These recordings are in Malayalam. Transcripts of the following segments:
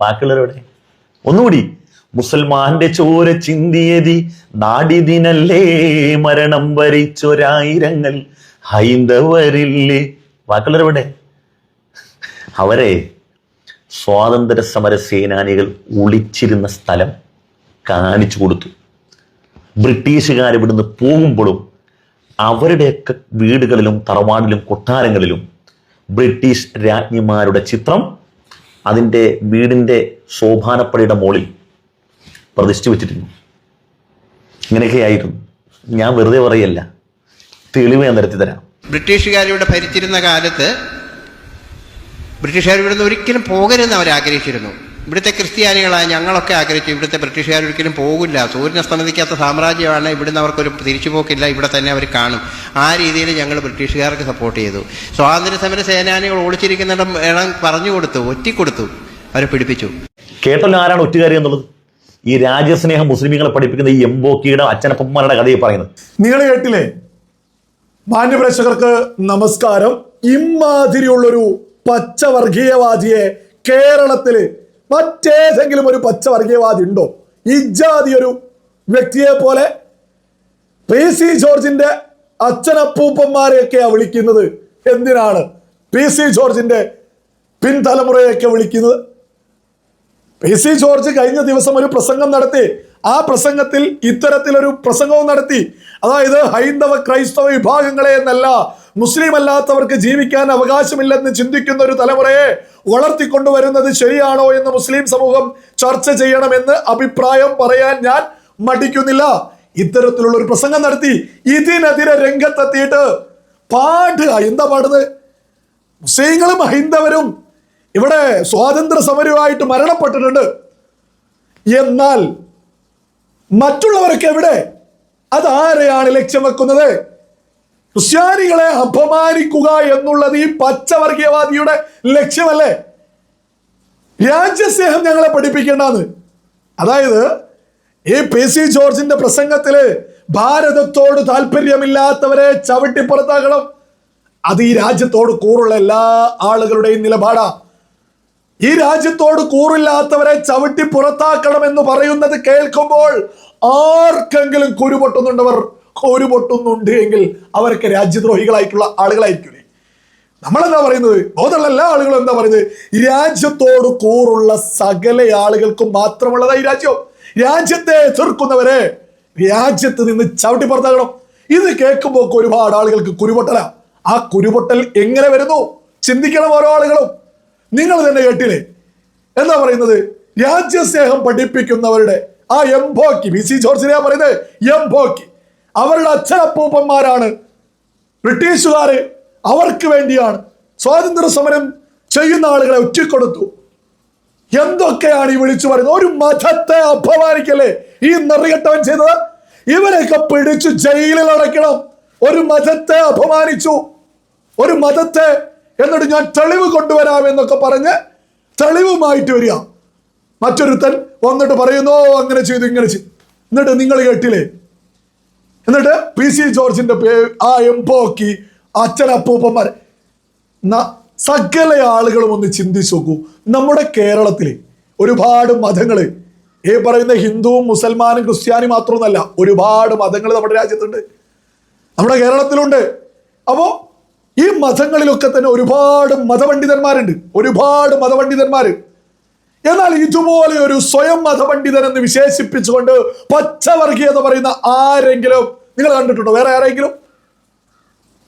ബാക്കിയുള്ളവരുടെ ഒന്നുകൂടി മുസൽമാന്റെ ചോര ചിന്തിയതി നാടിതിനല്ലേ മരണം വരിച്ചൊരായിരങ്ങൾ ഹൈന്ദവരില്ലേ ബാക്കിയുള്ളവരോടെ അവരെ സ്വാതന്ത്ര്യ സമര സേനാനികൾ ഒളിച്ചിരുന്ന സ്ഥലം കാണിച്ചു കൊടുത്തു. ബ്രിട്ടീഷുകാർ ഇവിടുന്ന് പോകുമ്പോഴും അവരുടെയൊക്കെ വീടുകളിലും തറവാടിലും കൊട്ടാരങ്ങളിലും ബ്രിട്ടീഷ് രാജ്ഞിമാരുടെ ചിത്രം അതിന്റെ വീടിന്റെ ശോഭാനപ്പടിയുടെ മുകളിൽ പ്രതിഷ്ഠി വെച്ചിരുന്നു. ഇങ്ങനെയൊക്കെയായിരുന്നു. ഞാൻ വെറുതെ പറയല്ല. തെളിവ് ഞാൻ നിരത്തി തരാം. ബ്രിട്ടീഷുകാരിവിടെ ഭരിച്ചിരുന്ന കാലത്ത് ബ്രിട്ടീഷുകാർ ഇവിടുന്ന് ഒരിക്കലും പോകരുതെന്ന് അവർ ആഗ്രഹിച്ചിരുന്നു ഇവിടുത്തെ ക്രിസ്ത്യാനികളായ ഞങ്ങളൊക്കെ ആഗ്രഹിച്ചു. ഇവിടുത്തെ ബ്രിട്ടീഷുകാർ ഒരിക്കലും പോകില്ല. സൂര്യൻ അസ്തമതിക്കാത്ത സാമ്രാജ്യമാണ്. ഇവിടുന്ന് അവർക്കൊരു തിരിച്ചുപോക്കില്ല. ഇവിടെ തന്നെ അവർ കാണും. ആ രീതിയിൽ ഞങ്ങൾ ബ്രിട്ടീഷുകാർക്ക് സപ്പോർട്ട് ചെയ്തു. സ്വാതന്ത്ര്യ സമര സേനാനികൾ ഓടിച്ചിരിക്കുന്നിടം ഇടം പറഞ്ഞു കൊടുത്തു ഒറ്റിക്കൊടുത്തു. അവരെ പിടിപ്പിച്ചു. കേട്ടല്ലോ ആരാണ് ഒറ്റുകാരി എന്നുള്ളത്? ഈ രാജ്യസ്നേഹം മുസ്ലിമീങ്ങളെ പഠിപ്പിക്കുന്ന ഈ എംബോക്കിയുടെ അച്ഛനപ്പന്മാരുടെ കഥയെ പറയുന്നത്. നിങ്ങൾ കേട്ടില്ലേ? മാന്യപ്രേക്ഷകർക്ക് നമസ്കാരം. ഇമാതിരിയുള്ളൊരു പച്ചവർഗീയവാദിയെ കേരളത്തിൽ മറ്റേതെങ്കിലും ഒരു പച്ചവർഗീയവാദി ഉണ്ടോ ഇജാതി ഒരു വ്യക്തിയെ പോലെ പി സി ജോർജിന്റെ അച്ഛനപ്പൂപ്പന്മാരെയൊക്കെയാണ് വിളിക്കുന്നത്. എന്തിനാണ് പി സി ജോർജിന്റെ പിൻതലമുറയൊക്കെ വിളിക്കുന്നത്? പി സി ജോർജ് കഴിഞ്ഞ ദിവസം ഒരു പ്രസംഗം നടത്തി. ആ പ്രസംഗത്തിൽ ഇത്തരത്തിലൊരു പ്രസംഗവും നടത്തി. അതായത് ഹൈന്ദവ ക്രൈസ്തവ വിഭാഗങ്ങളെ എന്നല്ല മുസ്ലിം അല്ലാത്തവർക്ക് ജീവിക്കാൻ അവകാശമില്ലെന്ന് ചിന്തിക്കുന്ന ഒരു തലമുറയെ വളർത്തിക്കൊണ്ടുവരുന്നത് ശരിയാണോ എന്ന് മുസ്ലിം സമൂഹം ചർച്ച ചെയ്യണമെന്ന് അഭിപ്രായം പറയാൻ ഞാൻ മടിക്കുന്നില്ല. ഇത്തരത്തിലുള്ള ഒരു പ്രസംഗം നടത്തി ഇതിനെതിരെ രംഗത്തെത്തിയിട്ട് പാടുക എന്താ പാടുന്നത്? മുസ്ലിങ്ങളും ഹൈന്ദവരും ഇവിടെ സ്വാതന്ത്ര്യ സമരവുമായിട്ട് മരണപ്പെട്ടിട്ടുണ്ട്. എന്നാൽ മറ്റുള്ളവരൊക്കെ എവിടെ? അതാരെയാണ് ലക്ഷ്യം വെക്കുന്നത്? ക്രിസ്ത്യാനികളെ അപമാനിക്കുക എന്നുള്ളത് ഈ പച്ചവർഗീയവാദിയുടെ ലക്ഷ്യമല്ലേ? രാജ്യസ്നേഹം ഞങ്ങളെ പഠിപ്പിക്കേണ്ടത് അതായത് ഈ പി സി ജോർജിന്റെ പ്രസംഗത്തിൽ ഭാരതത്തോട് താല്പര്യമില്ലാത്തവരെ ചവിട്ടിപ്പുറത്താക്കണം അത് ഈ രാജ്യത്തോട് കൂറുള്ള എല്ലാ ആളുകളുടെയും നിലപാടാ. ഈ രാജ്യത്തോട് കൂറില്ലാത്തവരെ ചവിട്ടി പുറത്താക്കണം എന്ന് പറയുന്നത് കേൾക്കുമ്പോൾ ആർക്കെങ്കിലും കുരുപൊട്ടുന്നുണ്ടവർ? കുരുപൊട്ടുന്നുണ്ട് എങ്കിൽ അവരൊക്കെ രാജ്യദ്രോഹികളായിട്ടുള്ള നമ്മൾ നമ്മളെന്താ പറയുന്നത്? ബോധമുള്ള എല്ലാ ആളുകളും എന്താ പറയുന്നത്? രാജ്യത്തോട് കൂറുള്ള സകല ആളുകൾക്കും മാത്രമുള്ളതായി രാജ്യം. രാജ്യത്തെ എതിർക്കുന്നവരെ രാജ്യത്ത് നിന്ന് ചവിട്ടി പുറത്താക്കണം ഇത് കേൾക്കുമ്പോൾ ഒരുപാട് ആളുകൾക്ക് കുരുപൊട്ടല. ആ കുരുപൊട്ടൽ എങ്ങനെ വരുന്നു? ചിന്തിക്കണം ഓരോ ആളുകളും. നിങ്ങൾ തന്നെ കേട്ടില്ലേ? എന്താ പറയുന്നത്? രാജ്യസ്നേഹം പഠിപ്പിക്കുന്നവരുടെ ആ എംബോക്കി വി സി ജോർജിനെയാ പറയുന്നത്? എംബോക്കി അവരുടെ അച്ഛനപ്പൂപ്പന്മാരാണ്. ബ്രിട്ടീഷുകാര് അവർക്ക് വേണ്ടിയാണ് സ്വാതന്ത്ര്യ സമരം ചെയ്യുന്ന ആളുകളെ ഒറ്റിക്കൊടുത്തു. എന്തൊക്കെയാണ് ഈ വിളിച്ചു പറയുന്നത്? ഒരു മതത്തെ അപമാനിക്കല്ലേ ഈ നെറികെട്ടവൻ ചെയ്തത്? ഇവരെയൊക്കെ പിടിച്ചു ജയിലിൽ അടയ്ക്കണം. ഒരു മതത്തെ അപമാനിച്ചു. ഒരു മതത്തെ എന്നിട്ട് ഞാൻ തെളിവ് കൊണ്ടുവരാം എന്നൊക്കെ പറഞ്ഞ് തെളിവുമായിട്ട് വരിക. മറ്റൊരുത്തൻ വന്നിട്ട് പറയുന്നു അങ്ങനെ ചെയ്തു ഇങ്ങനെ ചെയ്തു. എന്നിട്ട് നിങ്ങൾ കേട്ടില്ലേ? എന്നിട്ട് പി സി ജോർജിന്റെ പേ ആ എംപോക്കി അച്ഛനപ്പൂപ്പന്മാർ സകല ആളുകളും ഒന്ന് ചിന്തിച്ചു നോക്കൂ. നമ്മുടെ കേരളത്തിൽ ഒരുപാട് മതങ്ങൾ ഈ പറയുന്ന ഹിന്ദുവും മുസൽമാനും ക്രിസ്ത്യാനി മാത്രമൊന്നല്ല ഒരുപാട് മതങ്ങൾ നമ്മുടെ രാജ്യത്തുണ്ട്. നമ്മുടെ കേരളത്തിലുണ്ട്. അപ്പോ ഈ മതങ്ങളിലൊക്കെ തന്നെ ഒരുപാട് മതപണ്ഡിതന്മാരുണ്ട്. ഒരുപാട് മതപണ്ഡിതന്മാര്. എന്നാൽ ഇതുപോലെ ഒരു സ്വയം മതപണ്ഡിതൻ എന്ന് വിശേഷിപ്പിച്ചുകൊണ്ട് പച്ചവർഗീയത പറയുന്ന ആരെങ്കിലും നിങ്ങൾ കണ്ടിട്ടുണ്ടോ? വേറെ ആരെങ്കിലും?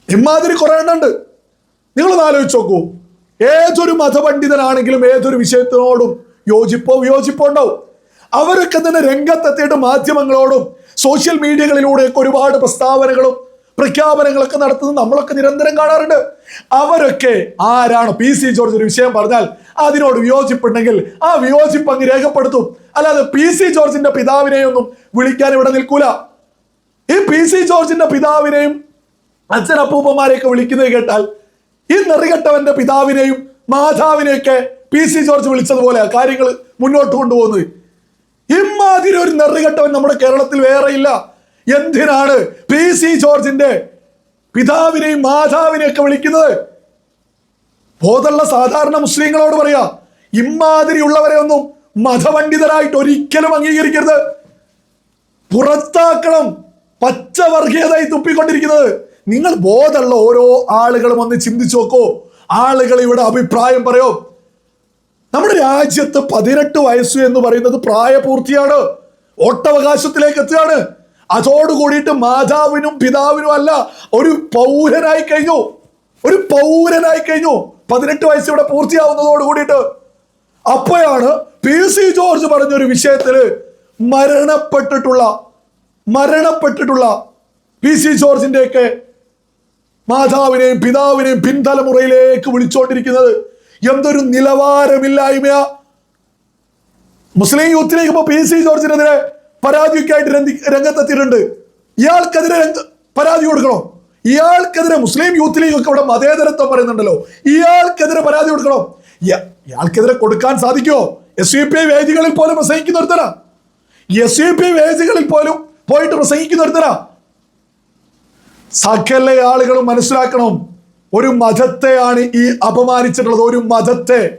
ഇമാതിരി കുറെ എണ്ണുണ്ട്. നിങ്ങളൊന്ന് ആലോചിച്ച് നോക്കൂ. ഏതൊരു മതപണ്ഡിതനാണെങ്കിലും ഏതൊരു വിഷയത്തിനോടും യോജിപ്പോ വിയോജിപ്പോ ഉണ്ടാവും. അവരൊക്കെ തന്നെ രംഗത്തെത്തിയിട്ട് മാധ്യമങ്ങളോടും സോഷ്യൽ മീഡിയകളിലൂടെയൊക്കെ ഒരുപാട് പ്രസ്താവനകളും പ്രഖ്യാപനങ്ങളൊക്കെ നടത്തുന്നത് നമ്മളൊക്കെ നിരന്തരം കാണാറുണ്ട്. അവരൊക്കെ ആരാണ്? പി സി ജോർജ് ഒരു വിഷയം പറഞ്ഞാൽ അതിനോട് വിയോജിപ്പുണ്ടെങ്കിൽ ആ വിയോജിപ്പ് അങ്ങ് രേഖപ്പെടുത്തും. അല്ലാതെ പി സി ജോർജിന്റെ പിതാവിനെയൊന്നും വിളിക്കാൻ ഇവിടെ നിൽക്കൂല. ഈ പി സി ജോർജിന്റെ പിതാവിനെയും അച്ഛൻ അപ്പൂപ്പന്മാരെയൊക്കെ വിളിക്കുന്നത് കേട്ടാൽ ഈ നെറികെട്ടവന്റെ പിതാവിനെയും മാതാവിനെയൊക്കെ പി സി ജോർജ് വിളിച്ചതുപോലെ കാര്യങ്ങൾ മുന്നോട്ട് കൊണ്ടുപോകുന്നത്. ഇമാതിരി ഒരു നെറികെട്ടവൻ നമ്മുടെ കേരളത്തിൽ വേറെയില്ല. എന്തിനാണ് പി സി ജോർജിന്റെ പിതാവിനെയും മാതാവിനെയും ഒക്കെ വിളിക്കുന്നത്? ബോധമുള്ള സാധാരണ മുസ്ലിങ്ങളോട് പറയാ ഇമ്മാതിരിയുള്ളവരെ ഒന്നും മതപണ്ഡിതരായിട്ട് ഒരിക്കലും അംഗീകരിക്കരുത്. പുറത്താക്കണം പച്ചവർഗീയതയായി തുപ്പിക്കൊണ്ടിരിക്കുന്നത്. നിങ്ങൾ ബോധമുള്ള ഓരോ ആളുകളും ഒന്ന് ചിന്തിച്ചു നോക്കോ. ആളുകൾ ഇവിടെ അഭിപ്രായം പറയോ. നമ്മുടെ രാജ്യത്ത് പതിനെട്ട് വയസ്സ് എന്ന് പറയുന്നത് പ്രായപൂർത്തിയാണ്. വോട്ടവകാശത്തിലേക്ക് എത്തുകയാണ്. അതോടുകൂടിയിട്ട് മാതാവിനും പിതാവിനും അല്ല ഒരു പൗരനായി കഴിഞ്ഞു. ഒരു പൗരനായി കഴിഞ്ഞു. പതിനെട്ട് വയസ്സ് ഇവിടെ പൂർത്തിയാവുന്നതോട് കൂടിയിട്ട് അപ്പോഴാണ് പി സി ജോർജ് പറഞ്ഞൊരു വിഷയത്തിൽ മരണപ്പെട്ടിട്ടുള്ള മരണപ്പെട്ടിട്ടുള്ള പി സി ജോർജിന്റെയൊക്കെ മാതാവിനെയും പിതാവിനെയും പിൻതലമുറയിലേക്ക് വിളിച്ചുകൊണ്ടിരിക്കുന്നത് എന്തൊരു നിലവാരമില്ലായ്മയാ. മുസ്ലിം യൂത്ത് ലീഗ് ഇപ്പൊ പി സി ജോർജിനെതിരെ പരാതിയൊക്കെ രംഗ രംഗി- രംഗത്തെത്തിയിട്ടുണ്ട്. ഇയാൾക്കെതിരെ പരാതി കൊടുക്കണോ? ഇയാൾക്കെതിരെ മുസ്ലിം യൂത്ത് ലീഗ് ഒക്കെ ഇവിടെ മതേതരത്വം പറയുന്നുണ്ടല്ലോ. ഇയാൾക്കെതിരെ പരാതി കൊടുക്കണോ? ഇയാൾക്കെതിരെ കൊടുക്കാൻ സാധിക്കുമോ എസ് യു പി ഐ വേദികളിൽ പോലും പ്രസംഗിക്കുന്ന ഒരുത്തരാ എസ് യു പി ഐ വേദികളിൽ പോലും പോയിട്ട് പ്രസംഗിക്കുന്ന ഒരുത്തരാ സകല ആളുകളും മനസ്സിലാക്കണം. ഒരു മതത്തെയാണ് ഈ അപമാനിച്ചിട്ടുള്ളത്. ഒരു മതത്തെ.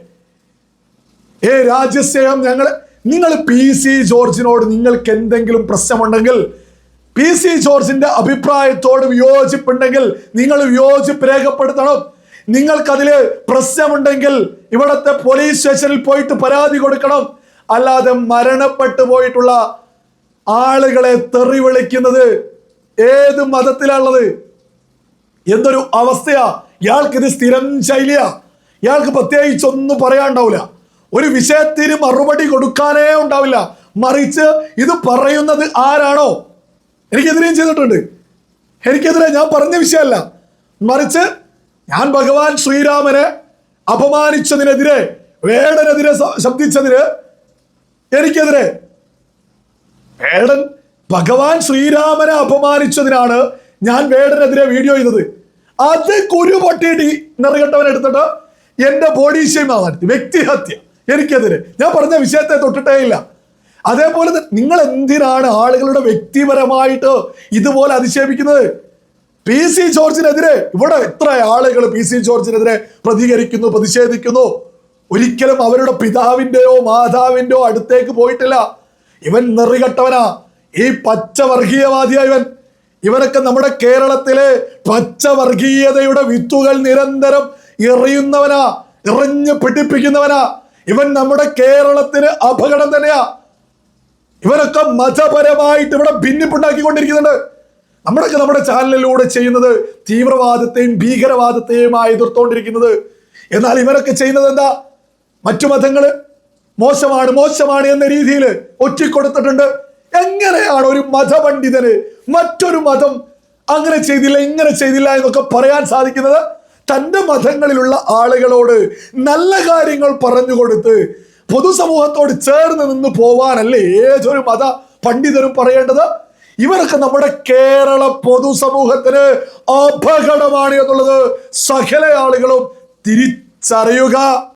ഏ രാജ്യസ്നേഹം ഞങ്ങൾ നിങ്ങൾ പി സി ജോർജിനോട് നിങ്ങൾക്ക് എന്തെങ്കിലും പ്രശ്നമുണ്ടെങ്കിൽ പി സി ജോർജിന്റെ അഭിപ്രായത്തോട് വിയോജിപ്പുണ്ടെങ്കിൽ നിങ്ങൾ വിയോജിപ്പ് രേഖപ്പെടുത്തണം. നിങ്ങൾക്കതിൽ പ്രശ്നമുണ്ടെങ്കിൽ ഇവിടത്തെ പോലീസ് സ്റ്റേഷനിൽ പോയിട്ട് പരാതി കൊടുക്കണം. അല്ലാതെ മരണപ്പെട്ടു പോയിട്ടുള്ള ആളുകളെ തെറി വിളിക്കുന്നത് ഏത് മതത്തിലാണുള്ളത്? എന്തൊരു അവസ്ഥയാ? ഇയാൾക്ക് ഇത് സ്ഥിരം ശൈലിയാ. ഇയാൾക്ക് പ്രത്യേകിച്ച് ഒന്നും പറയാണ്ടാവില്ല ഒരു വിഷയത്തിന് മറുപടി കൊടുക്കാനേ ഉണ്ടാവില്ല. മറിച്ച് ഇത് പറയുന്നത് ആരാണോ? എനിക്കെതിരെയും ചെയ്തിട്ടുണ്ട്. എനിക്കെതിരെ ഞാൻ പറഞ്ഞ വിഷയമല്ല. മറിച്ച് ഞാൻ ഭഗവാൻ ശ്രീരാമനെ അപമാനിച്ചതിനെതിരെ വേടനെതിരെ ശബ്ദിച്ചതിന് എനിക്കെതിരെ വേടൻ ഭഗവാൻ ശ്രീരാമനെ അപമാനിച്ചതിനാണ് ഞാൻ വേടനെതിരെ വീഡിയോ ചെയ്തത്. അത് കുരു പൊട്ടിയിട്ട് നിറകെട്ടവൻ എന്റെ ബോഡി ഷെയിം ആവാൻ വ്യക്തിഹത്യ. എനിക്കെതിരെ ഞാൻ പറഞ്ഞ വിഷയത്തെ തൊട്ടിട്ടേ ഇല്ല. അതേപോലെ നിങ്ങൾ എന്തിനാണ് ആളുകളുടെ വ്യക്തിപരമായിട്ട് ഇതുപോലെ അധിക്ഷേപിക്കുന്നത്? പി സി ജോർജിനെതിരെ ഇവിടെ എത്ര ആളുകൾ പി സി ജോർജിനെതിരെ പ്രതികരിക്കുന്നു പ്രതിഷേധിക്കുന്നു? ഒരിക്കലും അവരുടെ പിതാവിന്റെയോ മാതാവിന്റെയോ അടുത്തേക്ക് പോയിട്ടില്ല. ഇവൻ നെറികെട്ടവനാ. ഈ പച്ചവർഗീയവാദിയാ ഇവൻ. ഇവനൊക്കെ നമ്മുടെ കേരളത്തിലെ പച്ചവർഗീയതയുടെ വിത്തുകൾ നിരന്തരം എറിയുന്നവനാ എറിഞ്ഞ് പിടിപ്പിക്കുന്നവനാ. ഇവൻ നമ്മുടെ കേരളത്തിന് അപകടം തന്നെയാ. ഇവരൊക്കെ മതപരമായിട്ട് ഇവിടെ ഭിന്നിപ്പുണ്ടാക്കിക്കൊണ്ടിരിക്കുന്നുണ്ട്. നമ്മളൊക്കെ നമ്മുടെ ചാനലിലൂടെ ചെയ്യുന്നത് തീവ്രവാദത്തെയും ഭീകരവാദത്തെയും ഭീകരവാദത്തെയുമായി എതിർത്തോണ്ടിരിക്കുന്നത്. എന്നാൽ ഇവരൊക്കെ ചെയ്യുന്നത് എന്താ? മറ്റു മതങ്ങൾ മോശമാണ് മോശമാണ് എന്ന രീതിയിൽ ഒറ്റിക്കൊടുത്തിട്ടുണ്ട്. എങ്ങനെയാണ് ഒരു മതപണ്ഡിതന് മറ്റൊരു മതം അങ്ങനെ ചെയ്തില്ല ഇങ്ങനെ ചെയ്തില്ല എന്നൊക്കെ പറയാൻ സാധിക്കുന്നത്? തന്റെ മതങ്ങളിലുള്ള ആളുകളോട് നല്ല കാര്യങ്ങൾ പറഞ്ഞു കൊടുത്ത് പൊതുസമൂഹത്തോട് ചേർന്ന് നിന്ന് പോവാനല്ലേ ഏതൊരു മത പണ്ഡിതരും പറയേണ്ടത്? ഇവരൊക്കെ നമ്മുടെ കേരള പൊതുസമൂഹത്തിന് അപകടമാണ് എന്നുള്ളത് സകല ആളുകളും തിരിച്ചറിയുക.